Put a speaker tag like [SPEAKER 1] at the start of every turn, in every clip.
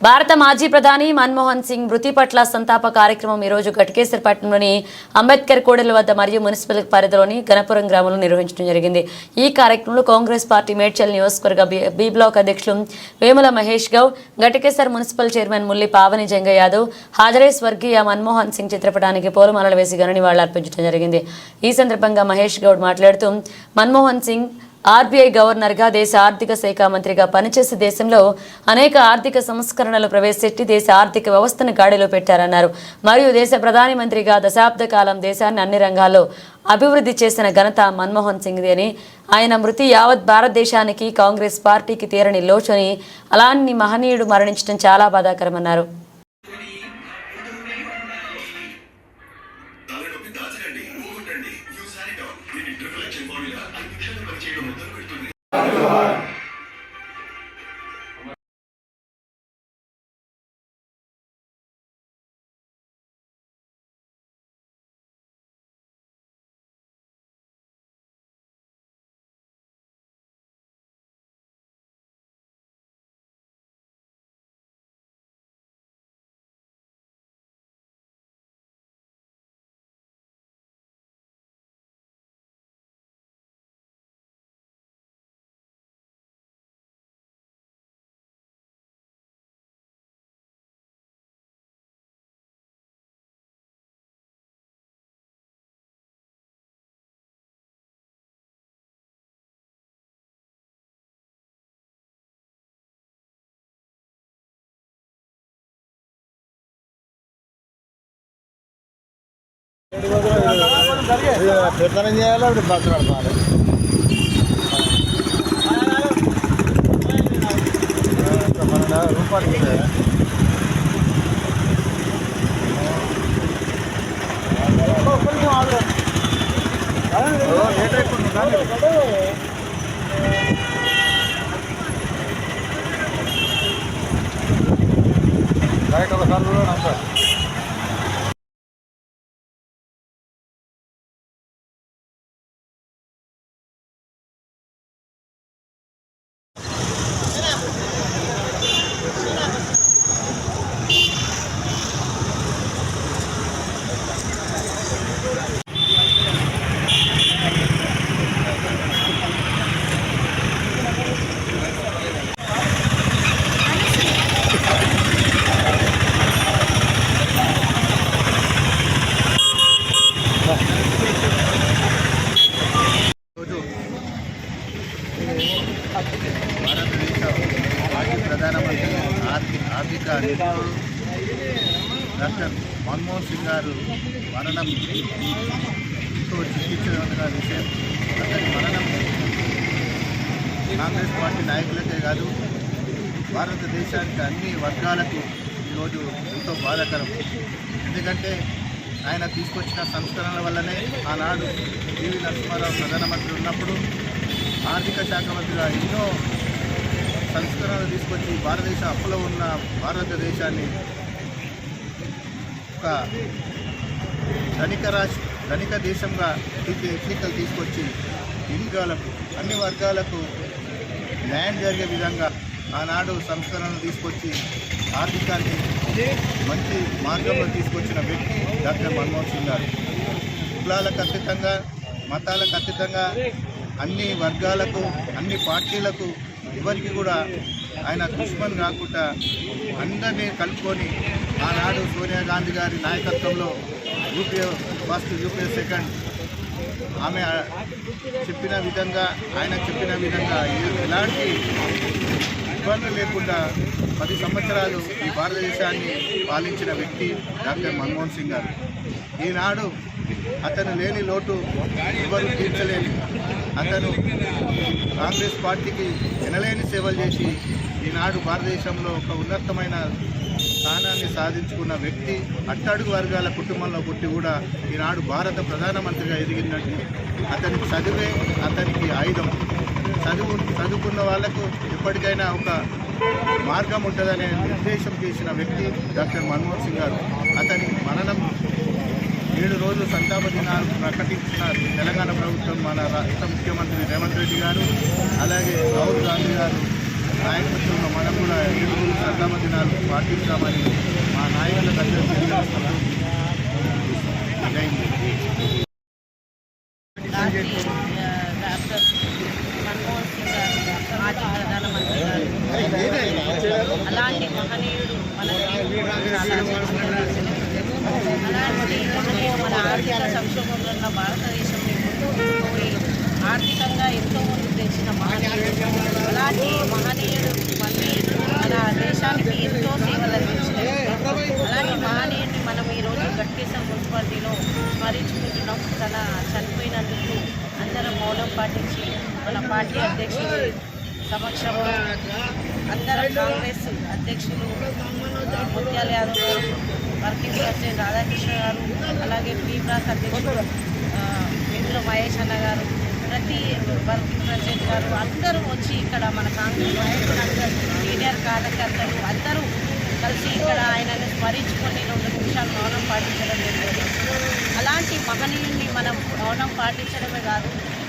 [SPEAKER 1] భారత మాజీ ప్రధాని మన్మోహన్ సింగ్ మృతి పట్ల సంతాప కార్యక్రమం ఈరోజు ఘటకేశ్వరపట్నంలోని అంబేద్కర్ కోడెల వద్ద మరియు మున్సిపల్ పరిధిలోని గణపురం గ్రామంలో నిర్వహించడం జరిగింది. ఈ కార్యక్రమంలో కాంగ్రెస్ పార్టీ మేడ్చల్ నియోజకవర్గ బి బ్లాక్ అధ్యక్షులు వేముల మహేష్ గౌడ్ ఘటకేశ్వర్ మున్సిపల్ చైర్మన్ ముల్లి పావని జంగ యాదవ్ హాజరై స్వర్గీయ మన్మోహన్ సింగ్ చిత్రపటానికి పూలమాలలు వేసి ఘన నివాళులర్పించడం జరిగింది. ఈ సందర్భంగా మహేష్ గౌడ్ మాట్లాడుతూ మన్మోహన్ సింగ్ ఆర్బీఐ గవర్నర్గా దేశ ఆర్థిక శాఖ మంత్రిగా పనిచేసి దేశంలో అనేక ఆర్థిక సంస్కరణలు ప్రవేశపెట్టి దేశ ఆర్థిక వ్యవస్థను గాడిలో పెట్టారన్నారు. మరియు దేశ ప్రధాని మంత్రిగా దశాబ్ద కాలం దేశాన్ని అన్ని రంగాల్లో అభివృద్ధి చేసిన ఘనత మన్మోహన్ సింగ్ది అని. ఆయన మృతి యావత్ భారతదేశానికి కాంగ్రెస్ పార్టీకి తీరని లోచని అలాంటి మహనీయుడు మరణించడం చాలా బాధాకరమన్నారు.
[SPEAKER 2] పెత్తనం చేయాలి అప్పుడు బస్సు నడపాలి రూపాయలు లేట్ ఒకసారి కూడా
[SPEAKER 3] భారతదేశ మాజీ ప్రధానమంత్రి ఆర్థిక ఆర్థిక డాక్టర్ మన్మోహన్ సింగ్ గారు మరణం ఎంతో చికిత్స విషయం. అతని మరణం కాంగ్రెస్ పార్టీ నాయకులకే కాదు భారతదేశానికి అన్ని వర్గాలకు ఈరోజు ఎంతో బాధాకరం ఎందుకంటే ఆయన తీసుకొచ్చిన సంస్కరణల వల్లనే ఆనాడు పివి నరసింహారావు ప్రధానమంత్రి ఉన్నప్పుడు ఆర్థిక శాఖ మంత్రిగా ఎన్నో సంస్కరణలు తీసుకొచ్చి భారతదేశ అప్పులో ఉన్న భారతదేశాన్ని ఒక ధనిక రాష్ట్ర ధనిక దేశంగా తీర్చి ఎన్నికలు తీసుకొచ్చి వర్గాలకు అన్ని వర్గాలకు న్యాయం జరిగే విధంగా ఆనాడు సంస్కరణలు తీసుకొచ్చి ఆర్థికాన్ని మంచి మార్గంలో తీసుకొచ్చిన వ్యక్తి డాక్టర్ మన్మోహన్ సింగ్ గారు. కులాలకు అతీతంగా మతాలకు అతీతంగా అన్ని వర్గాలకు అన్ని పార్టీలకు ఎవరికి కూడా ఆయన దుష్మన్ కాకుండా అందరినీ కలుపుకొని ఆనాడు సోనియా గాంధీ గారి నాయకత్వంలో యూపీఏ ఫస్ట్ యూపీఏ సెకండ్ ఆమె చెప్పిన విధంగా ఆయన చెప్పిన విధంగా ఎలాంటి ఇబ్బందులు లేకుండా పది సంవత్సరాలు ఈ భారతదేశాన్ని పాలించిన వ్యక్తి డాక్టర్ మన్మోహన్ సింగ్ గారు. ఈనాడు అతను లేని లోటు ఎవరు తీర్చలేని అతను కాంగ్రెస్ పార్టీకి ఎనలేని సేవలు చేసి ఈనాడు భారతదేశంలో ఒక ఉన్నతమైన స్థానాన్ని సాధించుకున్న వ్యక్తి అట్టడుగు వర్గాల కుటుంబంలో పుట్టి కూడా ఈనాడు భారత ప్రధానమంత్రిగా ఎదిగిందంటే అతనికి చదివే అతనికి ఆయుధం. చదువు చదువుకున్న వాళ్ళకు ఎప్పటికైనా ఒక మార్గం ఉంటుందనే నిర్దేశం చేసిన వ్యక్తి డాక్టర్ మన్మోహన్ సింగ్ గారు. అతని మరణం ఏడు రోజులు సంతాప దినాలు ప్రకటించిన తెలంగాణ ప్రభుత్వం మన రాష్ట్ర ముఖ్యమంత్రి రేవంత్ రెడ్డి గారు అలాగే రాహుల్ గాంధీ గారు నాయకత్వంలో మనం కూడా ఏడు రోజులు సంతాప దినాలు పాటిస్తామని మా నాయకులకు అందరికీ తెలియజేస్తున్నాం. జై హింద్.
[SPEAKER 4] గాంధీ ఆ, డాక్టర్ మన్మోహన్ సింగ్ గారు మాజీ ప్రధానమంత్రి గారు అలాంటి మహనీయుడు మన దేవుడు చాలా అవసరం. అలాంటి మహనీయుడు మన ఆర్థిక సంక్షోభంలో ఉన్న భారతదేశంలో ఆర్థికంగా ఎంతో ముందు తెచ్చిన మహనీయుడు. అలాంటి మహనీయుడు మళ్ళీ మన దేశానికి ఎంతో సేవలు అందించినారు అలాంటి మహనీయుడిని మనం ఈరోజు గట్కేశ్వర మున్సిపాలిటీలో స్మరించుకుంటున్నాం. తన చనిపోయినందుకు అందరం మౌనం పాటించి మన పార్టీ అధ్యక్షుడు సమక్షంలో అందరం కాంగ్రెస్ అధ్యక్షులు ముత్యాల యాదవ్ గారు వర్కింగ్ ప్రెసిడెంట్ రాధాకృష్ణ గారు అలాగే పీ బ్లాక్ అధ్యక్షుడు ఇందులో మహేష్ అన్న గారు ప్రతి వర్కింగ్ ప్రెసిడెంట్ గారు అందరూ వచ్చి ఇక్కడ మన కాంగ్రెస్ నాయకులందరూ సీనియర్ కార్యకర్తలు అందరూ కలిసి ఇక్కడ ఆయనను స్మరించుకొని రెండు నిమిషాలు మౌనం పాటించడం జరిగింది. అలాంటి మహనీయుల్ని మనం మౌనం పాటించడమే కాదు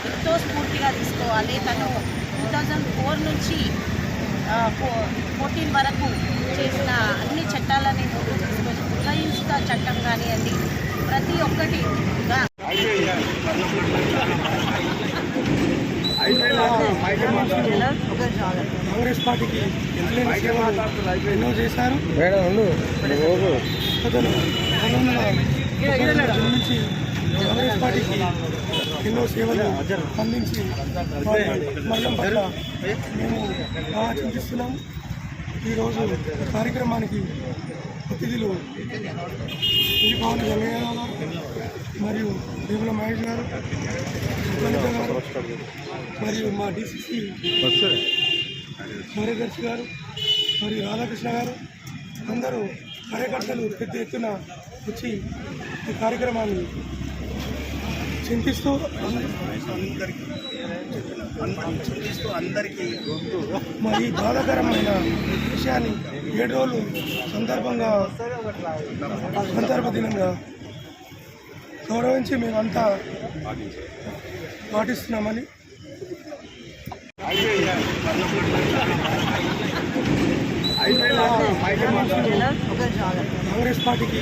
[SPEAKER 4] ఎంతో స్ఫూర్తిగా తీసుకోవాలి. తను టూ థౌజండ్ ఫోర్ నుంచి ఫోర్టీన్ వరకు చేసిన అన్ని చట్టాలని తీసుకొచ్చి ఉదయించుత చట్టం కానివ్వండి ప్రతి ఒక్కటి గా-
[SPEAKER 5] కాంగ్రెస్ పార్టీకి ఎన్నో చేశారు? నుంచి కాంగ్రెస్ పార్టీకి ఎన్నో సేవలు అందించి మరణం పట్ల మేము బాగా చింతిస్తున్నాం ఈరోజు కార్యక్రమానికి అతిథులు దీపావళి వెంకయ్య మరియు దేవుల మహేష్ గారు మరియు మా డిసిసి కార్యదర్శి గారు మరియు రాధాకృష్ణ గారు. అందరూ కార్యకర్తలు పెద్ద ఎత్తున వచ్చి ఈ కార్యక్రమాన్ని చింతిస్తూ
[SPEAKER 3] చింతిస్తూ అందరికీ
[SPEAKER 5] మరి బాధాకరమైన విషయాన్ని ఏడు రోజులు సందర్భంగా సందర్భ దినంగా గౌరవించి మేమంతా పాటిస్తున్నామని కాంగ్రెస్ పార్టీకి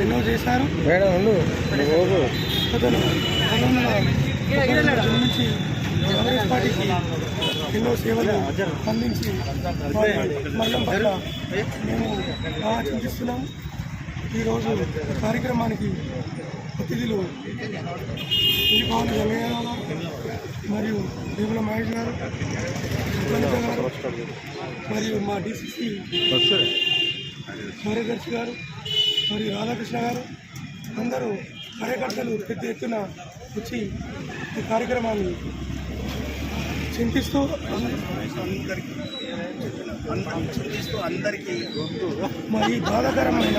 [SPEAKER 5] ఎన్నో చేశారు? అతను నుంచి కాంగ్రెస్ పార్టీకి ఎన్నో సేవలు అందించి వారి మరణం పట్ల మేము బాగా చింతిస్తున్నాం ఈరోజు కార్యక్రమానికి అతిథులు దీపావళి వెంకయ్య మరియు దేవుల మహేష్ గారు మరియు మా డిసిసి కార్యదర్శి గారు మరియు రాధాకృష్ణ గారు. అందరూ కార్యకర్తలు పెద్ద ఎత్తున వచ్చి ఈ కార్యక్రమాన్ని చింతిస్తూ
[SPEAKER 3] చింతిస్తూ అందరికీ
[SPEAKER 5] మరి బాధాకరమైన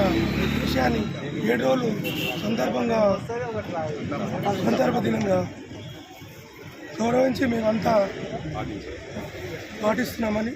[SPEAKER 5] విషయాన్ని ఏడు రోజులు సందర్భంగా సందర్భ దినంగా గౌరవించి మేమంతా పాటిస్తున్నామని